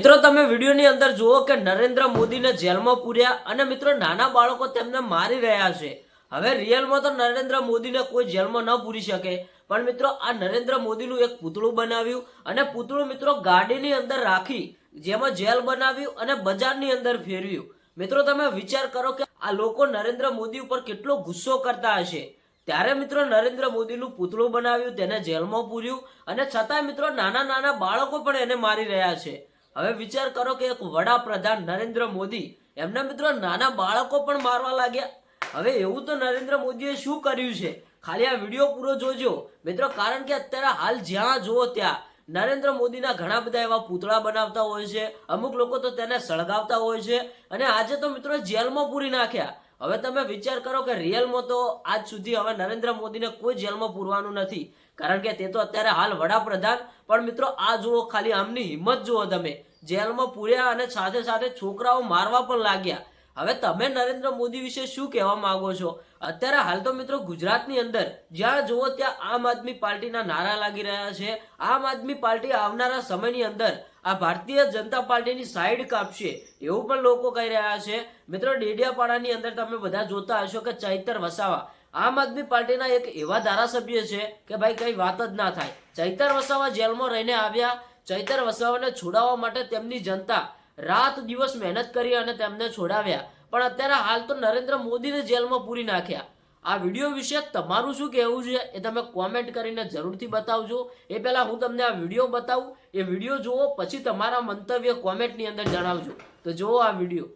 મિત્રો, તમે વિડીયોની અંદર જુઓ કે નરેન્દ્ર મોદીને જેલમાં પૂર્યા અને મિત્રો, નાના બાળકો તેમને મારી રહ્યા છે. હવે રિયલમાં તો નરેન્દ્ર મોદીને કોઈ જેલમાં ન પૂરી શકે. પણ મિત્રો, આ નરેન્દ્ર મોદીનું એક પૂતળું બનાવ્યું અને પૂતળું મિત્રો ગાડીની અંદર રાખી, જેમાં જેલ બનાવ્યું અને બજારની અંદર ફેરવ્યું. મિત્રો, તમે વિચાર કરો કે આ લોકો નરેન્દ્ર મોદી ઉપર કેટલો ગુસ્સો કરતા હશે. ત્યારે મિત્રો, નરેન્દ્ર મોદીનું પૂતળું બનાવ્યું, તેને જેલમાં પૂર્યું અને છતાંય મિત્રો નાના નાના બાળકો પણ એને મારી રહ્યા છે. હવે વિચાર કરો કે એક વડાપ્રધાન નરેન્દ્ર મોદી, એમના મિત્રો નાના બાળકો પણ મારવા લાગ્યા. હવે એવું તો નરેન્દ્ર મોદીએ શું કર્યું છે? ખાલી આ વીડિયો પૂરો જોજો. મિત્રો, કારણ કે અત્યારે હાલ જ્યાં જુઓ ત્યાં નરેન્દ્ર મોદીના ઘણા બધા એવા પૂતળા બનાવતા હોય છે, અમુક લોકો તો તેને સળગાવતા હોય છે. અને આજે તો મિત્રો જેલમાં પૂરી નાખ્યા. હવે તમે વિચાર કરો કે રિયલમાં તો આજ સુધી હવે નરેન્દ્ર મોદીને કોઈ જેલમાં પૂરવાનું નથી. કારણ કે તે તો અત્યારે હાલ વડાપ્રધાન. પણ મિત્રો, આ જુઓ ખાલી આમની હિંમત જુઓ તમે. જેલમાં પૂર્યા અને સાથે સાથે છોકરાઓ મારવા પણ લાગ્યા. હવે તમે નરેન્દ્ર મોદી વિશે શું કહેવા માંગો છો? અત્યારે હાલ તો મિત્રો ગુજરાતની અંદર જ્યાં જુઓ ત્યાં આમ આદમી પાર્ટીના નારા લાગી રહ્યા છે. આમ આદમી પાર્ટી આવનારા સમયની અંદર આ ભારતીય જનતા પાર્ટીની સાઈડ કાપશે એવું પણ લોકો કહી રહ્યા છે. મિત્રો ડેડિયાપાડાની અંદર તમે બધા જોતા હશો કે ચૈતર વસાવા આમ આદમી પાર્ટીના એક એવા ધારાસભ્ય છે કે ભાઈ કઈ વાત જ ના થાય. ચૈતર વસાવા જેલમાં રહીને આવ્યા. ચૈતર વસાવાને છોડાવવા માટે તેમની જનતા રાત દિવસ મહેનત કરી અને તેમને છોડાવ્યા. પણ અત્યારે હાલ તો નરેન્દ્ર મોદીને જેલમાં પૂરી નાખ્યા. આ વીડિયો વિશે તમારું શું કહેવું છે એ તમે કોમેન્ટ કરીને જરૂરથી બતાવજો. એ પહેલાં હું તમને આ વીડિયો બતાવું. એ વીડિયો જુઓ, પછી તમારા મંતવ્ય કોમેન્ટની અંદર જણાવજો. તો જુઓ આ વીડિયો.